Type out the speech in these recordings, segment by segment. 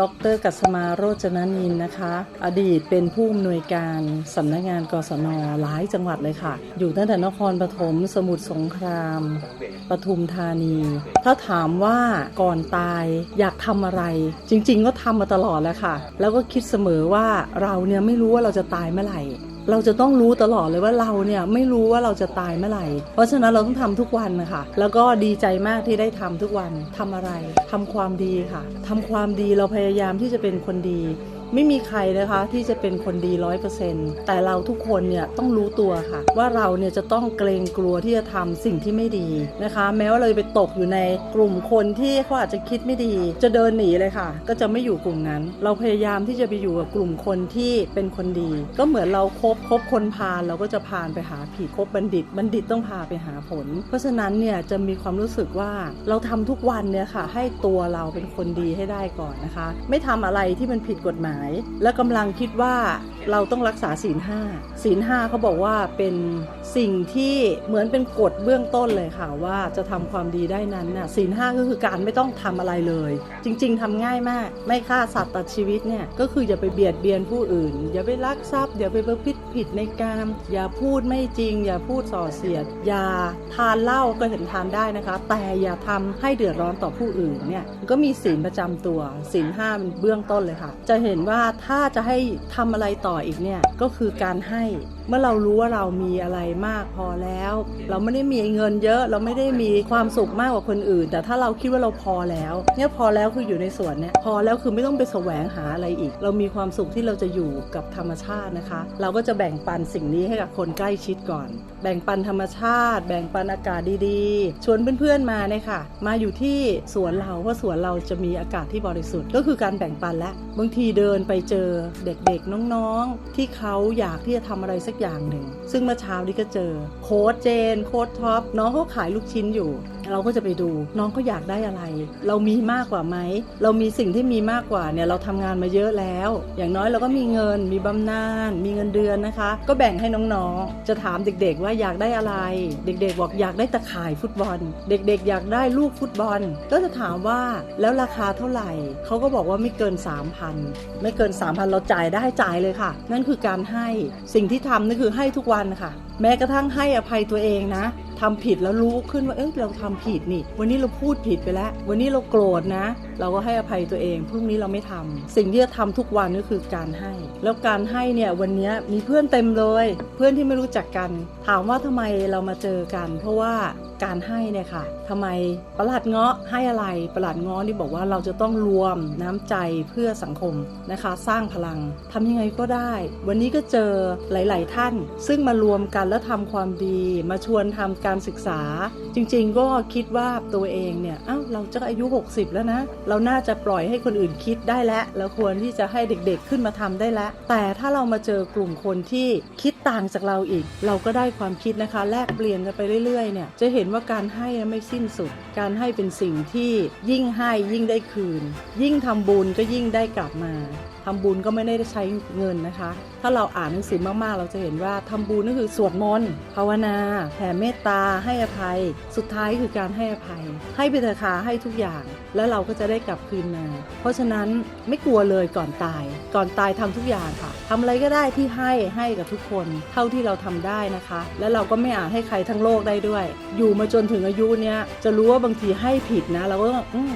ดรกัสมาโรจนนินนะคะ อดีตเป็นผู้อำนวยการสำนักงานกศนหลายจังหวัดเลยค่ะ อยู่ตั้งแต่นครปฐมสมุทรสงครามปทุมธานี ถ้าถามว่าก่อนตายอยากทำอะไร จริง ๆ ก็ทำมาตลอดแล้วค่ะ แล้วก็คิดเสมอว่าเราเนี่ยไม่รู้ว่าเราจะตายเมื่อไหร่ เราจะต้องรู้ตลอดเลยว่าเราเนี่ยไม่รู้ว่าเราจะตายเมื่อไหร่ เพราะฉะนั้นเราต้องทำทุกวันนะคะแล้วก็ดีใจมากที่ได้ทำทุกวันทำอะไรทำความดีค่ะทำความดีเราพยายามที่จะเป็นคนดี ไม่มีใครนะคะที่จะเป็นคนดีร้อยเปอร์เซ็นต์แต่เราทุกคนเนี่ยต้องรู้ตัวค่ะ ว่าเราเนี่ยจะต้องเกรงกลัวที่จะทำสิ่งที่ไม่ดีนะคะ แม้ว่าเราไปตกอยู่ในกลุ่มคนที่เขาอาจจะคิดไม่ดี จะเดินหนีเลยค่ะ ก็จะไม่อยู่กลุ่มนั้น เราพยายามที่จะไปอยู่กับกลุ่มคนที่เป็นคนดี ก็เหมือนเราครบคบคนพาลเราก็จะพาไปหาผิดคบบัณฑิต บัณฑิตต้องพาไปหาผล เพราะฉะนั้นเนี่ยจะมีความรู้สึกว่าเราทำทุกวันเนี่ยค่ะ ให้ตัวเราเป็นคนดีให้ได้ก่อนนะคะ ไม่ทำอะไรที่มันผิดกฎหมายและกำลังคิดว่าเราต้องรักษาศีลห้าศีลห้าเขาบอกว่าเป็นสิ่งที่เหมือนเป็นกฎเบื้องต้นเลยค่ะว่าจะทำความดีได้นั้นน่ะศีลห้าก็คือการไม่ต้องทำอะไรเลย จริง ๆทำง่ายมาก ไม่ฆ่าสัตว์ตัดชีวิตเนี่ยก็คืออย่าไปเบียดเบียนผู้อื่น อย่าไปลักทรัพย์อย่าไปประพฤติผิดในกามอย่าพูดไม่จริง อย่าพูดส่อเสียด อย่าทานเหล้าก็เห็นทานได้นะคะ แต่อย่าทำให้เดือดร้อนต่อผู้อื่นเนี่ยก็มีศีลประจำตัวศีลห้าเป็นเบื้องต้นเลยค่ะ จะเห็นว่า่าถ้าจะให้ทำอะไรต่ออีกเนี่ยก็คือการให้เมื่อเรารู้ว่าเรามีอะไรมากพอแล้ว เราไม่ได้มีเงินเยอะ เราไม่ได้มีความสุขมากกว่าคนอื่น แต่ถ้าเราคิดว่าเราพอแล้ว เนี่ยพอแล้วคืออยู่ในสวนเนี่ยพอแล้วคือไม่ต้องไปแสวงหาอะไรอีก เรามีความสุขที่เราจะอยู่กับธรรมชาตินะคะ เราก็จะแบ่งปันสิ่งนี้ให้กับคนใกล้ชิดก่อน แบ่งปันธรรมชาติ แบ่งปันอากาศดีๆ ชวนเพื่อนๆมาเนี่ยค่ะ มาอยู่ที่สวนเราเพราะสวนเราจะมีอากาศที่บริสุทธิ์ก็คือการแบ่งปันและบางทีเดินไปเจอเด็กๆน้องๆ ที่เขาอยากที่จะทำอะไรสักอย่างหนึ่ง ซึ่งเมื่อเช้านี้ก็เจอโค้ดเจน โค้ดท็อปน้องเขาขายลูกชิ้นอยู่เราก็จะไปดูน้องเขาอยากได้อะไร เรามีมากกว่าไหม เรามีสิ่งที่มีมากกว่าเนี่ยเราทำงานมาเยอะแล้ว อย่างน้อยเราก็มีเงิน มีบำนาญมีเงินเดือนนะคะ ก็แบ่งให้น้องๆ จะถามเด็กๆว่าอยากได้อะไร เด็กๆ บอกอยากได้ตะข่ายฟุตบอล เด็กๆ อยากได้ลูกฟุตบอล ก็จะถามว่าแล้วราคาเท่าไหร่เขาก็บอกว่าไม่เกิน 3,000 ไม่เกิน 3,000 เราจ่ายได้จ่ายเลยค่ะ นั่นคือการให้สิ่งที่ทำนั่นคือให้ทุกวันค่ะ แม้กระทั่งให้อภัยตัวเองนะทำผิดแล้วรู้ขึ้นว่าเอ้ยเราทำผิดนี่ วันนี้เราพูดผิดไปแล้ว วันนี้เราโกรธนะ เราก็ให้อภัยตัวเองพรุ่งนี้เราไม่ทำสิ่งที่จะทำทุกวันก็คือการให้ แล้วการให้เนี่ยวันนี้มีเพื่อนเต็มเลย เพื่อนที่ไม่รู้จักกัน ถามว่าทำไมเรามาเจอกัน เพราะว่าการให้เนี่ยค่ะทำไมประหลัดเงาะให้อะไรประหลัดเงาะนี่บอกว่าเราจะต้องรวมน้ำใจเพื่อสังคมนะคะ สร้างพลังทำยังไงก็ได้ วันนี้ก็เจอหลาย ๆ ท่าน ซึ่งมารวมกันแล้วทำความดี มาชวนทำการศึกษา จริงๆ ก็คิดว่าตัวเองเนี่ยอ้าวเราจะอายุ 60 แล้วนะ เราน่าจะปล่อยให้คนอื่นคิดได้แล้วเราควรที่จะให้เด็กๆขึ้นมาทำได้แล้ว แต่ถ้าเรามาเจอกลุ่มคนที่คิดต่างจากเราอีก เราก็ได้ความคิดนะคะ แลกเปลี่ยนกันไปเรื่อยๆเนี่ยจะเห็นว่าการให้ไม่สิ้นสุด การให้เป็นสิ่งที่ยิ่งให้ยิ่งได้คืน ยิ่งทำบุญก็ยิ่งได้กลับมา ทำบุญก็ไม่ได้ใช้เงินนะคะ ถ้าเราอ่านหนังสือมากๆ เราจะเห็นว่าทำบุญก็คือสวดมนต์ภาวนา แผ่เมตตา ให้อภัย สุดท้ายคือการให้อภัย ให้ไปเถอะค่ะให้ทุกอย่าง แล้วเราก็จะได้กลับคืนมา เพราะฉะนั้นไม่กลัวเลยก่อนตาย ก่อนตายทำทุกอย่างค่ะทำอะไรก็ได้ที่ให้ให้กับทุกคน เท่าที่เราทำได้นะคะ และเราก็ไม่อาจให้ใครทั้งโลกได้ด้วย อยู่มาจนถึงอายุเนี้ยจะรู้ว่าบางทีให้ผิดนะ เราก็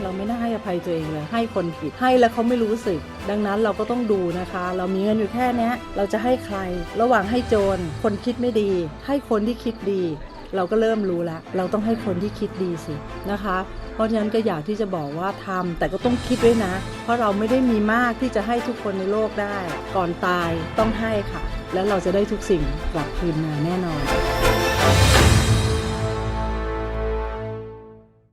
เราไม่น่าให้อภัยตัวเองเลยให้คนผิดให้แล้วเขาไม่รู้สึก ดังนั้นเราก็ต้องดูนะคะ เรามีเงินอยู่แค่นี้เราจะให้ใคร ระหว่างให้โจรคนคิดไม่ดี ให้คนที่คิดดี เราก็เริ่มรู้แล้ว เราต้องให้คนที่คิดดีสินะคะ เพราะฉะนั้นก็อยากที่จะบอกว่าทำแต่ก็ต้องคิดด้วยนะ เพราะเราไม่ได้มีมากที่จะให้ทุกคนในโลกได้ ก่อนตายต้องให้ค่ะ แล้วเราจะได้ทุกสิ่งกลับคืนมาแน่นอน